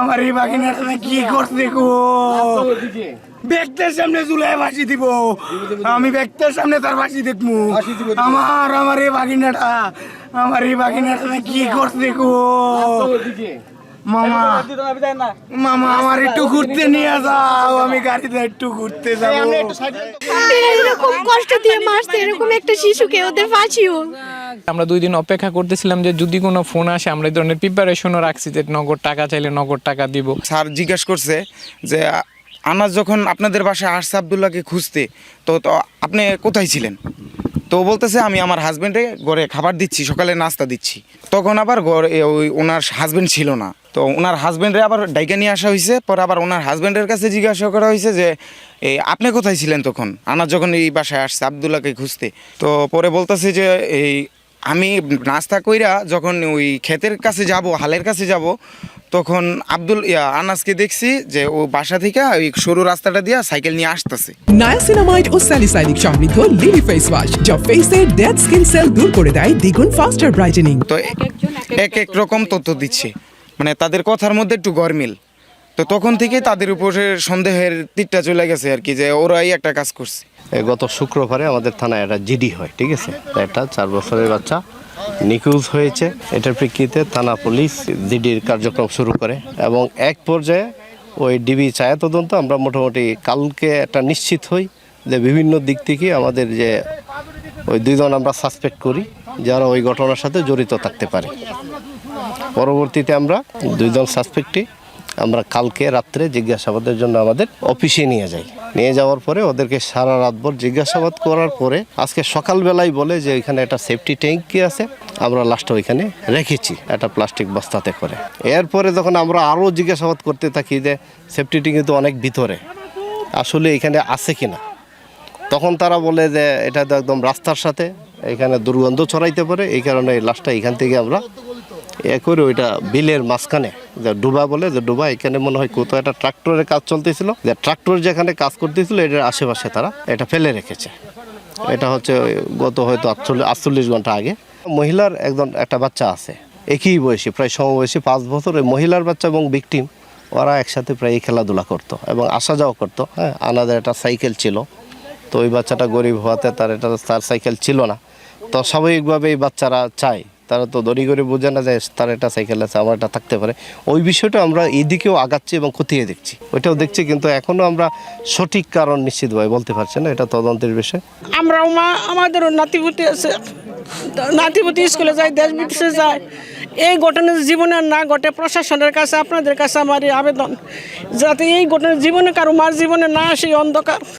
আমার এই বাগিনাটা কি করতে গো? ব্যক্তের সামনে জুলাই ফাঁসি দিব। আমি ব্যক্তের সামনে তার ফাঁসি দেখব আমার আমার এই বাগিনাটা আমার এই বাগিনাটা কি করতে গো? মামা মামা আমার একটু ঘুরতে নিয়ে যাও। আমি গাড়িতে একটু ঘুরতে যাব। এরকম কষ্ট দিয়ে মারছে এরকম একটা শিশুকে ওদের ফাঁসিও। আমরা দুই দিন অপেক্ষা করতেছিলাম যে যদি কোনো ফোন আসে, আমরা এই ধরনের প্রিপারেশনও রাখছি যে নগদ টাকা চাইলে নগদ টাকা দিব। স্যার জিজ্ঞাসা করছে যে আ- আনাস যখন আপনাদের বাসায় আসছে আবদুল্লাহকে খুঁজতে, তো আপনি কোথায় ছিলেন? তো বলতেছে, আমি আমার হাজবেন্ডে ঘরে খাবার দিচ্ছি, সকালে নাস্তা দিচ্ছি। তখন আবার ঘরে ওই ওনার হাজবেন্ড ছিল না। তো ওনার হাজবেন্ডে আবার ডাইকা নিয়ে আসা হয়েছে পরে আবার ওনার হাজবেন্ডের কাছে জিজ্ঞাসা করা হয়েছে যে এই আপনি কোথায় ছিলেন তখন? আনাস যখন এই বাসায় আসছে আবদুল্লাহকে খুঁজতে। তো পরে বলতেছে যে, এই আমি নাস্তা কইরা যখন ওই ক্ষেতের কাছে যাব হালের কাছে যাব তখন আব্দুল আনাসকে দেখছি যে ও বাসা থেকে ওই সরু রাস্তাটা দিয়ে সাইকেল নিয়ে আসতেছে। নায়াসিনামাইড ও স্যালিসাইনিক সমৃদ্ধ লিলি ফেস ওয়াশ যা ফেসের ডেড স্কিন সেল দূর করে দেয় দ্বিগুণ ফাস্টার ব্রাইটেনিং তো এক এক রকম তথ্য দিচ্ছে। মানে তাদের কথার মধ্যে একটু গরমিল। তো তখন থেকে তাদের উপরে সন্দেহের তীরটা চলে গেছে আর কি যে ওরাই একটা কাজ করছে। গত শুক্রবারে আমাদের থানায় একটা জিডি হয়, ঠিক আছে? একটা চার বছরের বাচ্চা, নিখোঁজ হয়েছে। এটার প্রেক্ষিতে থানা পুলিশ জিডির কার্যক্রম শুরু করে এবং এক পর্যায়ে ওই ডিবি ছায়া তদন্ত আমরা মোটামুটি কালকে একটা নিশ্চিত হই যে বিভিন্ন দিক থেকে আমাদের যে ওই দুইজন আমরা সাসপেক্ট করি, যারা ওই ঘটনার সাথে জড়িত থাকতে পারে। পরবর্তীতে আমরা দুইজন সাসপেক্টই আমরা কালকে রাত্রে জিজ্ঞাসাবাদের জন্য আমাদের অফিসে নিয়ে যাই। নিয়ে যাওয়ার পরে ওদেরকে সারা রাতভর জিজ্ঞাসাবাদ করার পরে আজকে সকালবেলায় বলে যে এখানে একটা সেফটি ট্যাঙ্কি আছে, আমরা লাস্টে ওইখানে রেখেছি, একটা প্লাস্টিক বস্তাতে করে। এরপরে যখন আমরা আরও জিজ্ঞাসাবাদ করতে থাকি যে সেফটি ট্যাঙ্কি তো অনেক ভিতরে, আসলে এখানে আছে কি না? তখন তারা বলে যে এটা তো একদম রাস্তার সাথে, এখানে দুর্গন্ধ ছড়াইতে পারে, এই কারণে এই লাশটা এখান থেকে আমরা এ করে ওইটা বিলের মাঝখানে, যে ডুবা বলে, যে ডুবা, এখানে মনে হয় কোথাও একটা ট্রাক্টরের কাজ চলতেছিল। যে ট্রাক্টর যেখানে কাজ করতেছিল, এটার আশেপাশে তারা এটা ফেলে রেখেছে। এটা হচ্ছে গত হয়তো আটচল্লিশ আটচল্লিশ ঘণ্টা আগে। মহিলার একজন, একটা বাচ্চা আছে, একই বয়সী, প্রায় সমবয়সী, পাঁচ বছর। ওই মহিলার বাচ্চা এবং ভিকটিম ওরা একসাথে প্রায় খেলাধুলা করতো এবং আসা যাওয়া করতো। হ্যাঁ আনাদের একটা সাইকেল ছিল। তো ওই বাচ্চাটা গরিব হওয়াতে তার এটা তার সাইকেল ছিল না। তো স্বাভাবিকভাবে এই বাচ্চারা চায় তারা তো দড়ি করে বোঝে না যে তার একটা সাইকেল আছে আমার এটা থাকতে পারে। ওই বিষয়টা আমরা এই দিকেও আগাচ্ছি এবং খতিয়ে দেখছি। ওইটাও দেখছি, কিন্তু এখনও আমরা সঠিক কারণ নিশ্চিতভাবে বলতে পারছি না, এটা তদন্তের বিষয়। আমরাও মা, আমাদেরও নাতিপুতি আছে। নাতিপুতি স্কুলে যায়, দেশ বিদেশে যায়। এই ঘটনা জীবনে না ঘটে, প্রশাসনের কাছে, আপনাদের কাছে আমার আবেদন। যাতে এই ঘটনা জীবনে কারও মার জীবনে না আসে অন্ধকার।